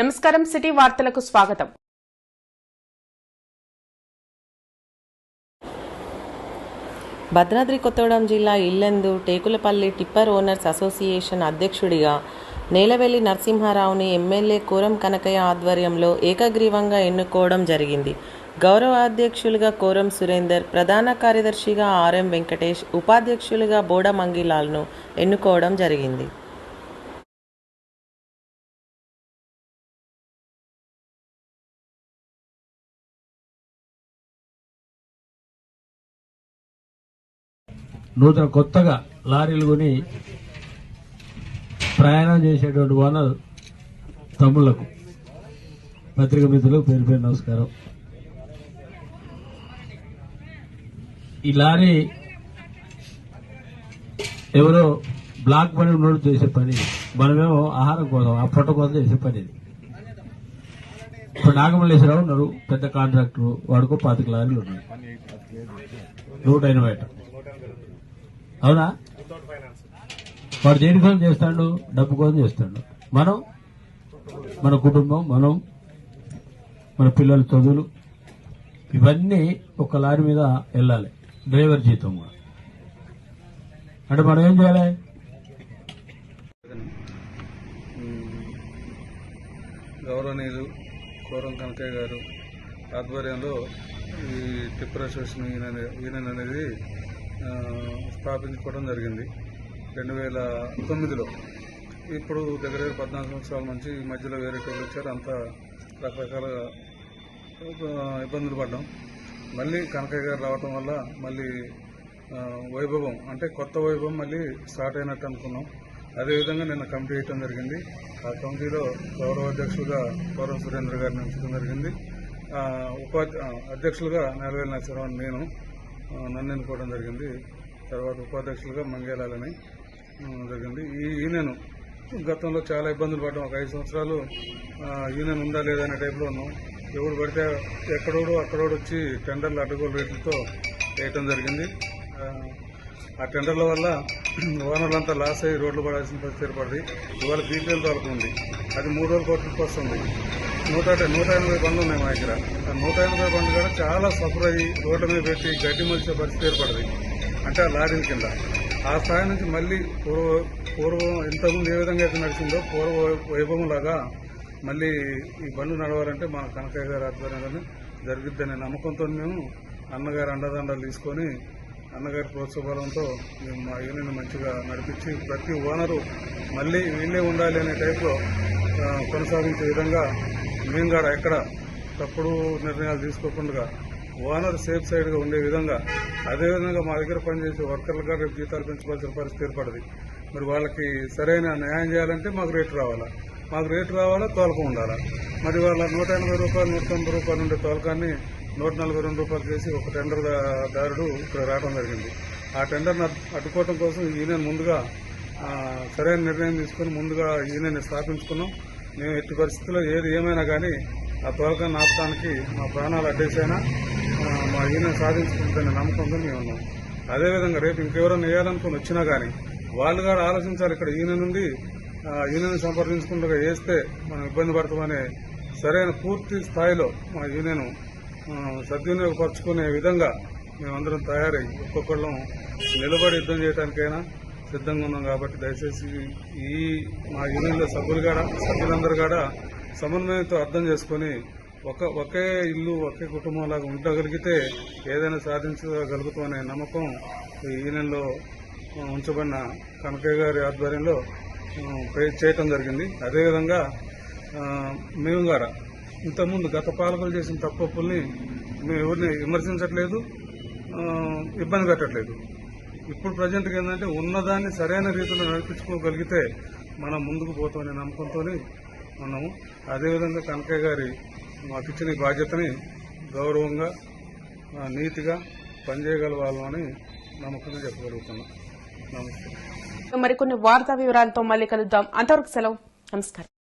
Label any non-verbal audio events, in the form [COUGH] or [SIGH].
నమస్కారం సిటీ వార్తలకు స్వాగతం. భద్రాద్రి కొత్తగూడెం జిల్లా Yellandu Tekulapalli tipper owners association అధ్యక్షుడిగా నేలవెల్లి నరసింహారావుని ఎమ్మెల్యే కోరం కనకయ్య ఆధ్వర్యంలో ఏకగ్రీవంగా ఎన్నుకోవడం జరిగింది. గౌరవ అధ్యక్షులుగా కోరం సురేందర్ ప్రధాన కార్యదర్శిగా ఆర్ఎం వెంకటేష్ ఉపాధ్యక్షులుగా బోడ మంగిలాల్ను ఎన్నుకోవడం జరిగింది. నూతన కొత్తగా లారీలు కొని ప్రయాణం చేసేటువంటి ఓనర్ తమ్ముళ్ళకు పత్రిక మిత్రులకు పేరు పేరు నమస్కారం. ఈ లారీ ఎవరో బ్లాక్ పని ఉన్నోడు చేసే పని. మనమేమో ఆహారం కోసం ఆ పొట్ట కోసం చేసే పని ఇది. ఇప్పుడు నాగమల్లేశ్వరరావు ఉన్నారు పెద్ద కాంట్రాక్టర్ వాడుకో పాతిక లారీలు ఉన్నాయి. నూట ఎనభై అవునా? వాడు దేని కోసం చేస్తాడు? డబ్బు కోసం చేస్తాడు. మనం మన కుటుంబం మనం మన పిల్లల చదువులు ఇవన్నీ ఒక లారీ మీద వెళ్ళాలి. డ్రైవర్ జీతం కూడా. అంటే మనం ఏం చేయాలి? గౌరవనీయులు కోరం కనకయ్య గారు ఆధ్వర్యంలో ఈ టిప్పర్ అసోసియేషన్ యూనియన్ యూనియన్ అనేది స్థాపించుకోవడం జరిగింది. రెండు వేల తొమ్మిదిలో. ఇప్పుడు దగ్గర దగ్గర పద్నాలుగు సంవత్సరాల నుంచి ఈ మధ్యలో వేరే వాళ్ళు వచ్చారు. అంతా రకరకాల ఇబ్బందులు పడ్డాం. మళ్ళీ కనకయ్య గారు రావటం వల్ల మళ్ళీ వైభవం అంటే కొత్త వైభవం మళ్ళీ స్టార్ట్ అయినట్టు అనుకున్నాం. అదేవిధంగా నిన్న కమిటీ వేయటం జరిగింది. ఆ కమిటీలో గౌరవ అధ్యక్షులుగా గౌరవ సురేంద్ర గారిని ఉంచడం జరిగింది. ఉపాధ్య అధ్యక్షులుగా నెలవేల నరసింహరావు నేను. నన్ను ఎన్నుకోవడం జరిగింది. తర్వాత ఉపాధ్యక్షులుగా మంగేలాలని జరిగింది. ఈ యూనియన్ గతంలో చాలా ఇబ్బందులు పడ్డాం. ఒక ఐదు సంవత్సరాలు యూనియన్ ఉందా లేదా అనే టైప్లో ఉన్నాం ఎవడు పడితే ఎక్కడోడు అక్కడోడు వచ్చి టెండర్లు అడ్డగోలు రేట్లతో వేయటం జరిగింది. ఆ, టెండర్ల వల్ల [CLEARS THROAT] ఓనర్లంతా లాస్ అయ్యి రోడ్లు పడాల్సిన పరిస్థితి ఏర్పడింది. ఇవాళ బీపీఎల్ వరకు ఉంది. అది మూడు రోజులు కోట్లకి వస్తుంది. నూట నూట ఎనభై బండ్లు ఉన్నాయి మా దగ్గర. నూట ఎనభై బండ్లు కూడా చాలా సఫర్ అయ్యి రోడ్ల మీద పెట్టి గడ్డి మలిచే పరిస్థితి ఏర్పడింది. అంటే ఆ లారీల కింద. ఆ స్థాయి నుంచి మళ్ళీ పూర్వ పూర్వం ఇంతకుముందు ఏ విధంగా అయితే నడిచిందో పూర్వ వైభవం లాగా మళ్ళీ ఈ బండ్లు నడవాలంటే మా కనకయ్య గారి ఆధ్వర్యంలోనే జరుగుద్దనే నమ్మకంతో మేము అన్నగారి అండదండలు తీసుకొని అన్నగారి ప్రోత్సాహంతో మేము మా యూనియన్ మంచిగా నడిపించి ప్రతి ఓనరు మళ్ళీ వీళ్ళే ఉండాలి అనే టైప్లో కొనసాగించే విధంగా మేము కూడా ఎక్కడ తప్పుడు నిర్ణయాలు తీసుకోకుండా ఓనర్ సేఫ్ సైడ్గా ఉండే విధంగా అదేవిధంగా మా దగ్గర పనిచేసే వర్కర్లు కూడా రేపు జీతాలు పెంచుకోవాల్సిన పరిస్థితి ఏర్పడింది. మరి వాళ్ళకి సరైన న్యాయం చేయాలంటే మాకు రేటు రావాలా? మాకు రేటు రావాలా? తోలకం ఉండాలా? మరి వాళ్ళ నూట ఎనభై రూపాయలు నూట తొంభై రూపాయలు ఉండే తోలకాన్ని నూట నలభై రెండు రూపాయలు చేసి ఒక టెండర్ దారుడు ఇక్కడ రావడం జరిగింది. ఆ టెండర్ని అడ్డుకోవడం కోసం ఈ యూనియన్ ముందుగా సరైన నిర్ణయం తీసుకుని ముందుగా యూనియన్ స్థాపించుకున్నాం. మేము ఎట్టి పరిస్థితుల్లో ఏది ఏమైనా కానీ ఆ తోలకాన్ని ఆపడానికి మా ప్రాణాలు అడ్డేసైనా మా మా యూనియన్ నమ్మకం నమ్మకంతో మేము ఉన్నాం. అదేవిధంగా రేపు ఇంకెవరైనా వేయాలనుకుని వచ్చినా కానీ వాళ్ళు కూడా ఆలోచించాలి ఇక్కడ ఈయన నుండి యూనియన్ సంప్రదించకుండా వేస్తే మనం ఇబ్బంది పడతామనే సరైన పూర్తి స్థాయిలో మా యూనియన్ సద్వినియోగపరచుకునే విధంగా మేమందరం తయారై ఒక్కొక్కళ్ళం నిలబడి యుద్ధం చేయడానికైనా సిద్ధంగా ఉన్నాం కాబట్టి దయచేసి ఈ మా యూనియన్లో సభ్యులు కూడా సభ్యులందరూ కూడా సమన్వయంతో అర్థం చేసుకొని ఒక ఒకే ఇల్లు ఒకే కుటుంబం లాగా ఉండగలిగితే ఏదైనా సాధించగలుగుతామనే నమ్మకం ఈ యూనియన్లో ఉంచబడిన కనకయ్య గారి ఆధ్వర్యంలో చేయటం జరిగింది. అదేవిధంగా మేము కూడా ఇంతకుముందు గత పాలకులు చేసిన తప్పుల్ని మేము ఎవరిని విమర్శించట్లేదు ఇబ్బంది పెట్టట్లేదు. ఇప్పుడు ప్రజెంట్గా ఏంటంటే ఉన్నదాన్ని సరైన రీతిలో నడిపించుకోగలిగితే మనం ముందుకు పోతామనే నమ్మకంతో ఉన్నాము. అదేవిధంగా కనకయ్య గారి మాకు ఇచ్చిన బాధ్యతని గౌరవంగా నీతిగా పనిచేయగల అని నమ్మకంగా చెప్పగలుగుతున్నాం. నమస్తే. మరికొన్ని వార్తా వివరాలతో మళ్ళీ కలుద్దాం. అంతవరకు సెలవు. నమస్కారం.